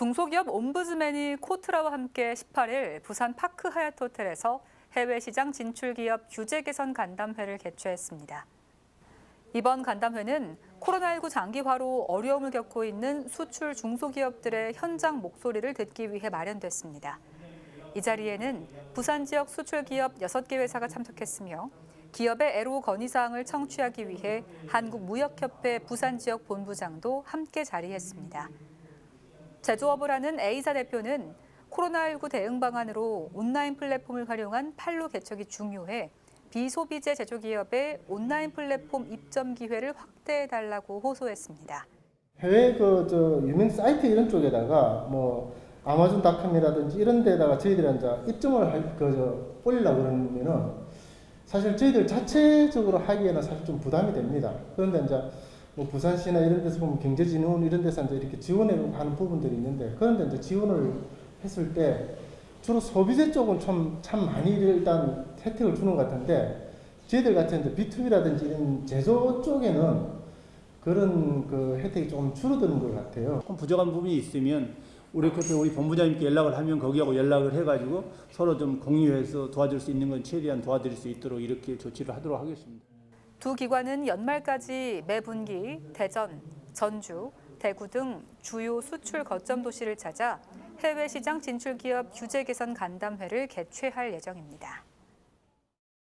중소기업 옴부즈맨이 코트라와 함께 18일 부산 파크 하얏트 호텔에서 해외 시장 진출 기업 규제 개선 간담회를 개최했습니다. 이번 간담회는 코로나19 장기화로 어려움을 겪고 있는 수출 중소기업들의 현장 목소리를 듣기 위해 마련됐습니다. 이 자리에는 부산 지역 수출 기업 6개 회사가 참석했으며 기업의 애로 건의사항을 청취하기 위해 한국무역협회 부산 지역 본부장도 함께 자리했습니다. 제조업을 하는 A사 대표는 코로나19 대응 방안으로 온라인 플랫폼을 활용한 판로 개척이 중요해 비소비재 제조기업의 온라인 플랫폼 입점 기회를 확대해 달라고 호소했습니다. 해외 그 저 유명 사이트 이런 쪽에다가 뭐 아마존닷컴이라든지 이런 데다가 저희들이 이제 입점을 할그저 올리려고 그러면은 사실 저희들 자체적으로 하기에는 사실 좀 부담이 됩니다. 그런데 이제 뭐 부산시나 이런 데서 보면 경제진흥원 이런 데서 이제 이렇게 지원해 하는 부분들이 있는데 그런데 이제 지원을 했을 때 주로 소비재 쪽은 좀참 많이 일단 혜택을 주는 것 같은데 저희들 같은 이제 B2B라든지 이런 제조 쪽에는 그런 그 혜택이 조금 줄어드는 것 같아요. 조금 부족한 부분이 있으면 우리 협회 우리 본부장님께 연락을 하면 거기하고 연락을 해가지고 서로 좀 공유해서 도와줄 수 있는 건 최대한 도와드릴 수 있도록 이렇게 조치를 하도록 하겠습니다. 두 기관은 연말까지 매 분기 대전, 전주, 대구 등 주요 수출 거점 도시를 찾아 해외 시장 진출 기업 규제 개선 간담회를 개최할 예정입니다.